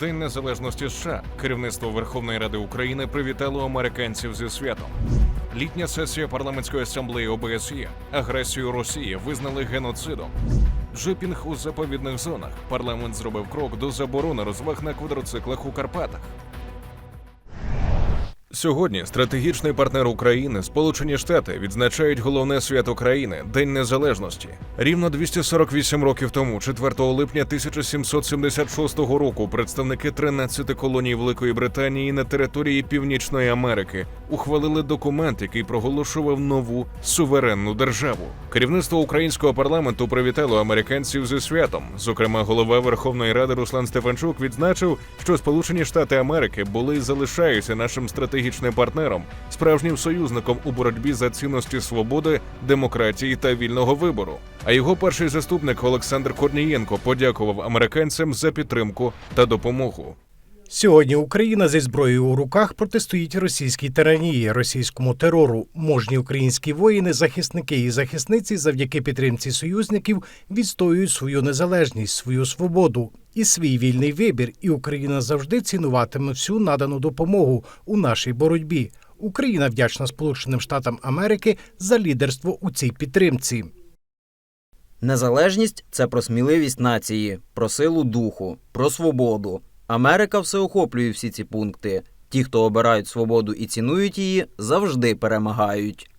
День Незалежності США. Керівництво Верховної Ради України привітало американців зі святом. Літня сесія парламентської асамблеї ОБСЄ агресію Росії визнали геноцидом. Джипінг у заповідних зонах. Парламент зробив крок до заборони розваг на квадроциклах у Карпатах. Сьогодні стратегічний партнер України, Сполучені Штати, відзначають головне свято країни День Незалежності. Рівно 248 років тому, 4 липня 1776 року, представники 13 колоній Великої Британії на території Північної Америки ухвалили документ, який проголошував нову суверенну державу. Керівництво українського парламенту привітало американців зі святом. Зокрема, голова Верховної Ради Руслан Стефанчук відзначив, що Сполучені Штати Америки були і залишаються нашим стратегічним партнером, справжнім союзником у боротьбі за цінності свободи, демократії та вільного вибору. А його перший заступник Олександр Корнієнко подякував американцям за підтримку та допомогу. Сьогодні Україна зі зброєю у руках протистоїть російській тиранії, російському терору. Можні українські воїни, захисники і захисниці завдяки підтримці союзників відстоюють свою незалежність, свою свободу і свій вільний вибір. І Україна завжди цінуватиме всю надану допомогу у нашій боротьбі. Україна вдячна Сполученим Штатам Америки за лідерство у цій підтримці. Незалежність це про сміливість нації, про силу духу, про свободу. Америка всеохоплює всі ці пункти. Ті, хто обирають свободу і цінують її, завжди перемагають.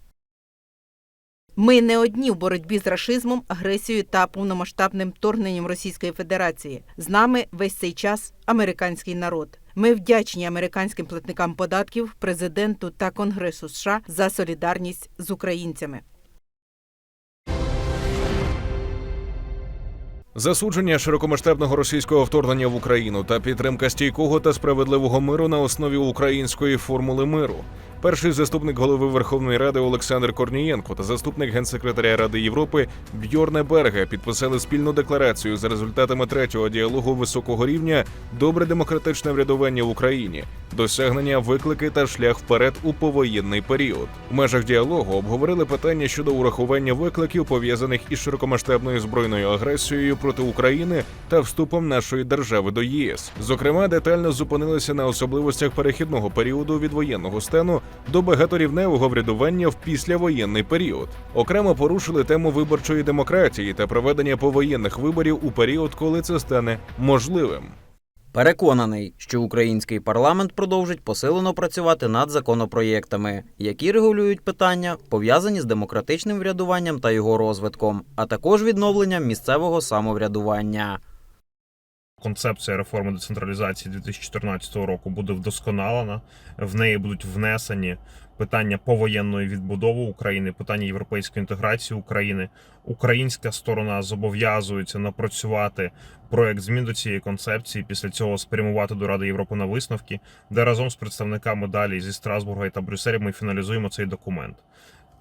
Ми не одні в боротьбі з рашизмом, агресією та повномасштабним вторгненням Російської Федерації. З нами весь цей час американський народ. Ми вдячні американським платникам податків, президенту та Конгресу США за солідарність з українцями. Засудження широкомасштабного російського вторгнення в Україну та підтримка стійкого та справедливого миру на основі української формули миру. Перший заступник голови Верховної Ради Олександр Корнієнко та заступник генсекретаря Ради Європи Бьорне Берге підписали спільну декларацію за результатами третього діалогу високого рівня Добре демократичне врядування в Україні, досягнення виклики та шлях вперед у повоєнний період. В межах діалогу обговорили питання щодо урахування викликів, пов'язаних із широкомасштабною збройною агресією проти України та вступом нашої держави до ЄС. Зокрема, детально зупинилися на особливостях перехідного періоду від воєнного стану до багаторівневого врядування в післявоєнний період. Окремо порушили тему виборчої демократії та проведення повоєнних виборів у період, коли це стане можливим. Переконаний, що український парламент продовжить посилено працювати над законопроєктами, які регулюють питання, пов'язані з демократичним врядуванням та його розвитком, а також відновленням місцевого самоврядування. Концепція реформи децентралізації 2014 року буде вдосконалена. В неї будуть внесені питання повоєнної відбудови України, питання європейської інтеграції України. Українська сторона зобов'язується напрацювати проект змін до цієї концепції. Після цього спрямувати до Ради Європи на висновки, де разом з представниками далі зі Страсбурга та Брюсселя ми фіналізуємо цей документ.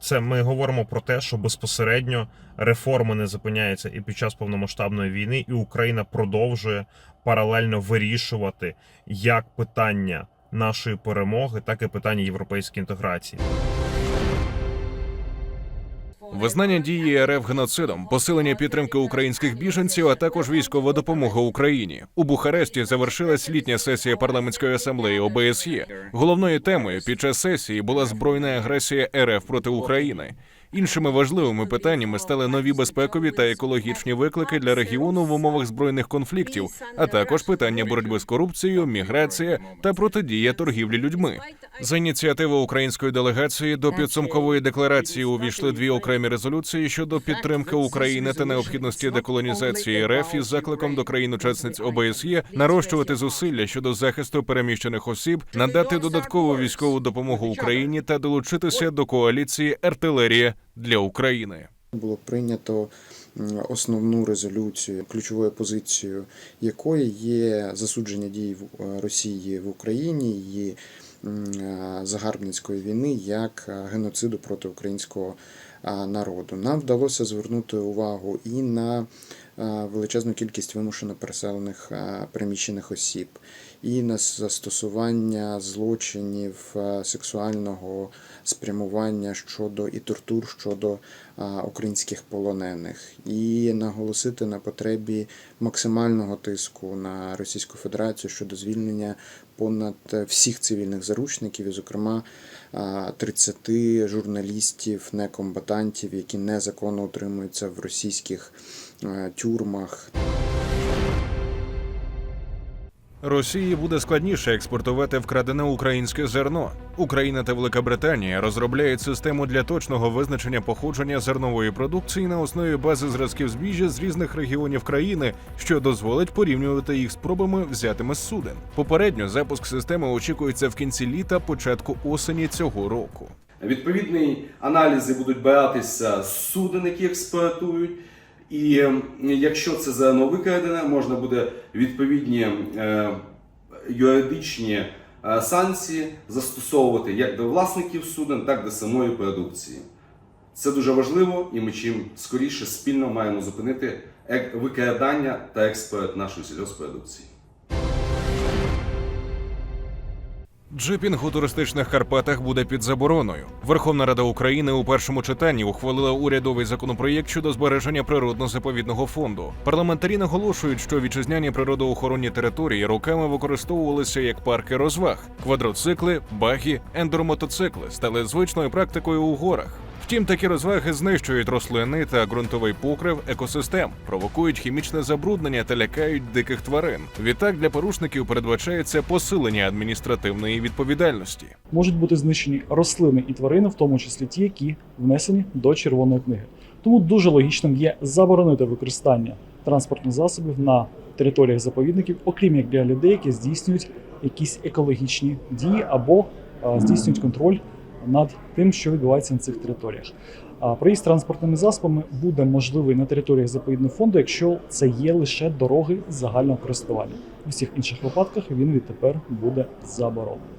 Це ми говоримо про те, що безпосередньо реформи не зупиняються і під час повномасштабної війни, і Україна продовжує паралельно вирішувати як питання нашої перемоги, так і питання європейської інтеграції. Визнання дії РФ геноцидом, посилення підтримки українських біженців, а також військова допомога Україні у Бухаресті завершилась літня сесія парламентської асамблеї ОБСЄ. Головною темою під час сесії була збройна агресія РФ проти України. Іншими важливими питаннями стали нові безпекові та екологічні виклики для регіону в умовах збройних конфліктів, а також питання боротьби з корупцією, міграція та протидія торгівлі людьми. За ініціативи української делегації до підсумкової декларації увійшли дві окремі резолюції щодо підтримки України та необхідності деколонізації РФ із закликом до країн-учасниць ОБСЄ нарощувати зусилля щодо захисту переміщених осіб, надати додаткову військову допомогу Україні та долучитися до коаліції артилерія для України. було прийнято основну резолюцію, ключовою позицією якої є засудження дій е, Росії в Україні і е, загарбницької війни як е, геноциду проти українського народу. Нам вдалося звернути увагу і на величезну кількість вимушено переселених переміщених осіб, і на застосування злочинів сексуального спрямування щодо і тортур щодо українських полонених, і наголосити на потребі максимального тиску на Російську Федерацію щодо звільнення понад всіх цивільних заручників, і, зокрема, е, 30 журналістів, некомбатантів, які незаконно утримуються в російських е, тюрмах. Росії буде складніше експортувати вкрадене українське зерно. Україна та Велика Британія розробляють систему для точного визначення походження зернової продукції на основі бази зразків збіжжя з різних регіонів країни, що дозволить порівнювати їх з пробами взятими з суден. Попередньо запуск системи очікується в кінці літа, початку осені цього року. Відповідні аналізи будуть братися з суден, які експлуатують. І ем, якщо це зерно викрадене, можна буде відповідні е, юридичні е, санкції застосовувати як до власників суден, так і до самої продукції. Це дуже важливо, і ми чим скоріше спільно маємо зупинити викрадання та експорт нашої сільгоспродукції. Джипінг у туристичних Карпатах буде під забороною. Верховна Рада України у першому читанні ухвалила урядовий законопроєкт щодо збереження природно-заповідного фонду. Парламентарі наголошують, що вітчизняні природоохоронні території роками використовувалися як парки розваг. Квадроцикли, багі, ендромотоцикли стали звичною практикою у горах. Втім, такі розваги знищують рослини та ґрунтовий покрив екосистем, провокують хімічне забруднення та лякають диких тварин. Відтак для порушників передбачається посилення адміністративної відповідальності. можуть бути знищені рослини і тварини, в тому числі ті, які внесені до червоної книги. Тому дуже логічним є заборонити використання транспортних засобів на територіях заповідників, окрім як для людей, які здійснюють якісь екологічні дії або здійснюють контроль над тим, що відбувається на цих територіях. А проїзд транспортними засобами буде можливий на територіях заповідного фонду, якщо це є лише дороги загального користування. У всіх інших випадках він відтепер буде заборонений.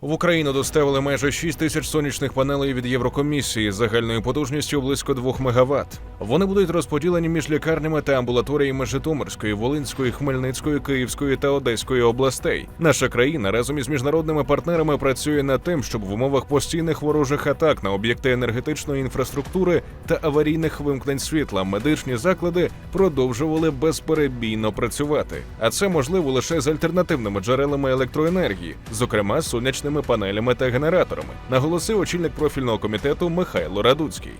В Україну доставили майже 6 тисяч сонячних панелей від Єврокомісії загальною потужністю близько 2 МВт. Вони будуть розподілені між лікарнями та амбулаторіями Житомирської, Волинської, Хмельницької, Київської та Одеської областей. Наша країна разом із міжнародними партнерами працює над тим, щоб в умовах постійних ворожих атак на об'єкти енергетичної інфраструктури та аварійних вимкнень світла медичні заклади продовжували безперебійно працювати. А це можливо лише з альтернативними джерелами електроенергії, зокрема сонячними панелями та генераторами, наголосив очільник профільного комітету Михайло Радуцький.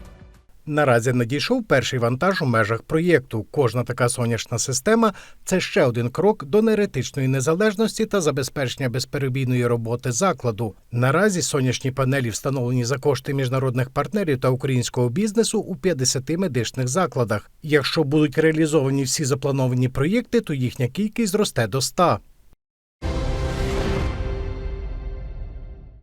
Наразі надійшов перший вантаж у межах проєкту. Кожна така сонячна система це ще один крок до енергетичної незалежності та забезпечення безперебійної роботи закладу. Наразі сонячні панелі встановлені за кошти міжнародних партнерів та українського бізнесу у 50 медичних закладах. Якщо будуть реалізовані всі заплановані проєкти, то їхня кількість зросте до 100.